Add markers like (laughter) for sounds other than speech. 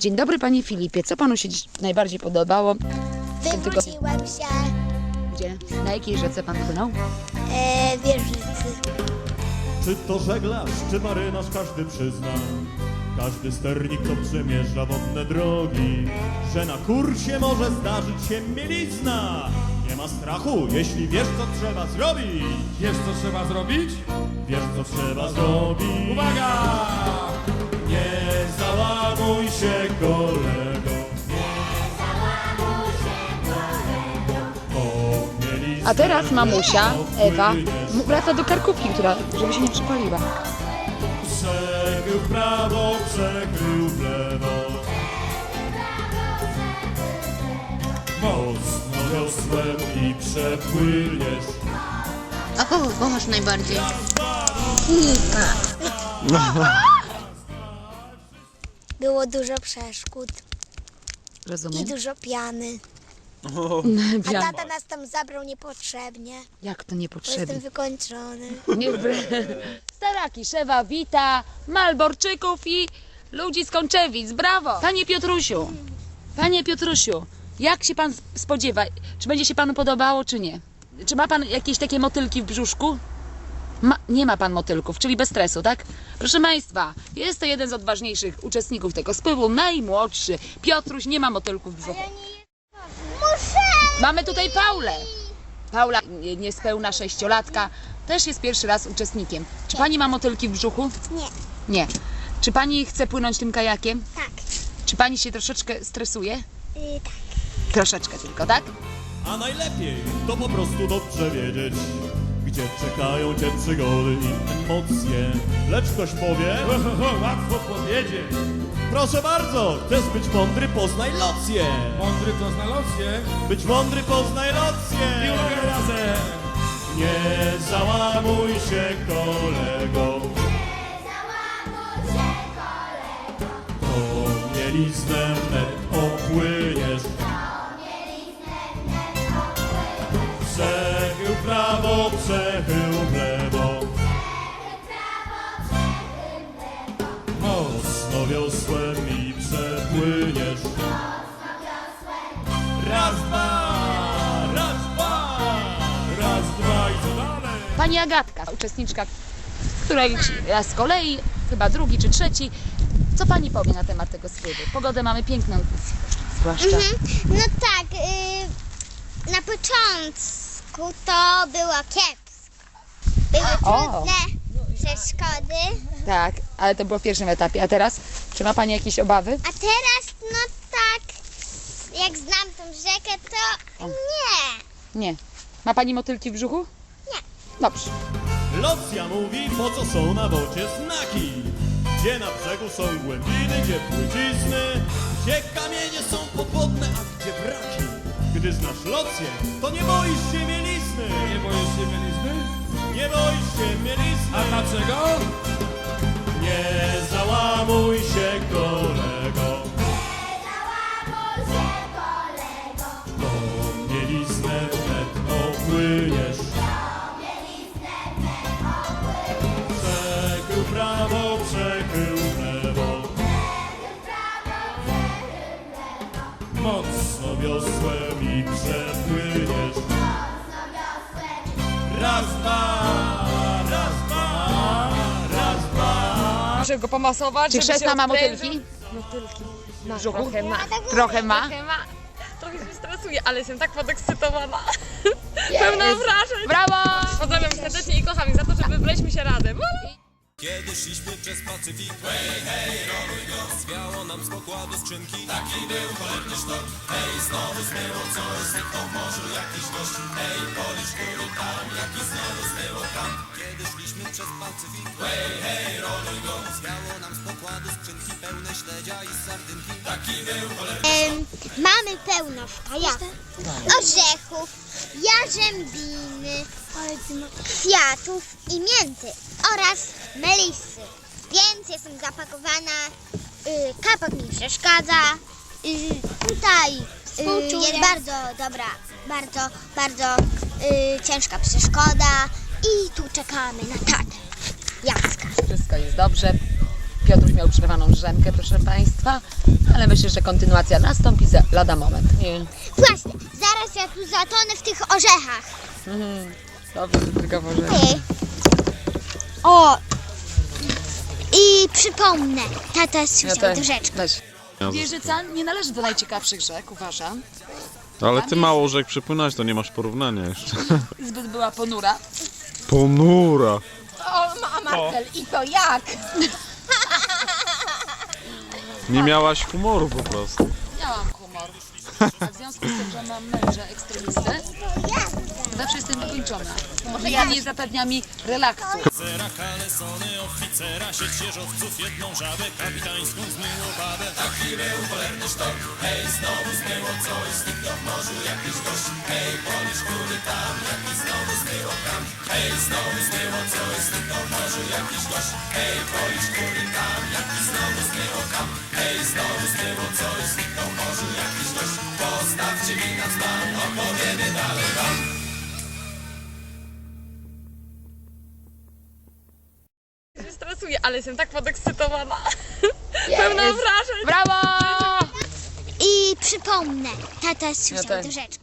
Dzień dobry panie Filipie, co panu się dziś najbardziej podobało? w tym tygodniu? Wywróciłem się Gdzie? Na jakiej rzece pan płynął? e, wieżycy. Czy to żeglarz, czy marynarz, każdy przyzna Każdy sternik to przemierza wodne drogi Że na kursie może zdarzyć się mielizna Nie ma strachu, jeśli wiesz co trzeba zrobić Wiesz co trzeba zrobić? Wiesz co trzeba zrobić Uwaga! Nie załamuj się kolego Bo mielizny A teraz mamusia, Ewa, m- wraca do karkówki, która, żeby się nie przypaliła. Przechył w prawo, przechył w lewo. Mocno wiosłem i przepłyniesz. A kogo kochasz najbardziej? Było dużo przeszkód i Rozumiem. dużo piany. (laughs) A Wiem. tata nas tam zabrał niepotrzebnie, Jak to bo niepotrzebnie? jestem wykończony. Nie, (laughs) Staraki, Szewa, Wita, Malborczyków i ludzi z Kączewic. Brawo! Panie Piotrusiu, panie Piotrusiu, jak się pan spodziewa? Czy będzie się panu podobało, czy nie? Czy ma pan jakieś takie motylki w brzuszku? Ma, nie ma pan motylków, czyli bez stresu, tak? Proszę Państwa, jest to jeden z odważniejszych uczestników tego spływu, najmłodszy. Piotruś nie ma motylków w brzuchu. Mamy tutaj Paulę. Paula, nie- niespełna sześciolatka, też jest pierwszy raz uczestnikiem. Czy pani ma motylki w brzuchu? Nie, Nie. Czy pani chce płynąć tym kajakiem? tak, Czy pani się troszeczkę stresuje? y, tak. Troszeczkę tylko, tak? A najlepiej to po prostu dobrze wiedzieć, gdzie czekają cię przygody i emocje. Lecz ktoś powie, Łatwo powiedzieć. proszę bardzo, chcesz być mądry, poznaj locję. Mądry to zna locję. Być mądry, poznaj locję. uwaga razem. Nie załamuj się kolego. Prawo, przechył w lewo. Mocno wiosłem i przepłyniesz. Raz, dwa, raz, dwa, raz, dwa i co dalej? Pani Agatka, uczestniczka której raz z kolei, chyba drugi czy trzeci. Co pani powie na temat tego spływu? Pogodę mamy piękną, zwłaszcza. No tak, y, na początku to było kiepsko. Były O. trudne przeszkody, Tak, ale to było w pierwszym etapie. A teraz? Czy ma pani jakieś obawy? a teraz no tak, jak znam tą rzekę, to nie. Nie. Ma pani motylki w brzuchu? Nie. Dobrze. Locja mówi, po co są na wodzie znaki. Gdzie na brzegu są głębiny, gdzie płycizny, gdzie kamienie są podwodne, a gdzie wraki. Gdy znasz locję, to nie boisz się mielizny. Nie boisz się mielizny? Nie boisz się mielizny. A dlaczego? Mocno wiosłem i przepłyniesz. Raz, dwa, raz, dwa, raz, dwa. Muszę go pomasować. Czy chrzestna ma motylki? Motylki. Ma, brzuchu? trochę ma. Trochę ma? Trochę ma. Trochę się stresuje, ale jestem tak podekscytowana. Pełna wrażeń. Brawo! Pozdrawiam serdecznie i kocham ich za to, że wybraliśmy się razem. Kiedy szliśmy przez Pacyfik Hej, hej, roluj go Zwiało nam z pokładu skrzynki Taki był cholerny sztorm. Hej, znowu zmyło coś Zniknął w morzu jakiś gość. Hej, polisz góry tam Jaki znowu zmyło tam. Kiedy szliśmy przez Pacyfik Hej, hej, roluj go Zwiało nam z pokładu skrzynki Pełne śledzia i sardynki. Taki był cholerny Em, mamy pełno w kajaku orzechów, jarzębiny, kwiatów i mięty oraz melisy. Więc jestem zapakowana, y, kapok mi przeszkadza, y, tutaj y, jest bardzo dobra, bardzo, bardzo y, ciężka przeszkoda i tu czekamy na tatę Jacka. Wszystko jest dobrze. Piotruś miał przerwaną drzemkę, proszę Państwa, ale myślę, że kontynuacja nastąpi za lada moment. Nie. Właśnie, zaraz ja tu zatonę w tych orzechach. Dobrze, to tylko może. Ej. O! I przypomnę, tata słyszał do rzeczki. Weź. Wieżyca nie należy do najciekawszych rzek, uważam. Ale ty mało rzek przypłynąłeś, to nie masz porównania jeszcze. (laughs) Zbyt była ponura. Ponura. O, ma Marcel, i to jak? Nie miałaś humoru po prostu. Miałam humor. A w związku z tym, że mam męża ekstremistę, zawsze jestem wykończona. Może ja nie zapewnia mi relaksu. Zera, kalesony, oficera, sieć sieżowców, jedną żabę kapitańską zmyło babę. Sztok, hej, znowu zmyło coś, zniknął w morzu jakiś gość. Hej, który tam, jaki znowu zmyło tam. Hej, znowu zmyło coś, zniknął w morzu jakiś gość. Hej, który Ale jestem tak podekscytowana. Pełna wrażeń. Brawo! I przypomnę, tata słyszał tak. do rzeczki.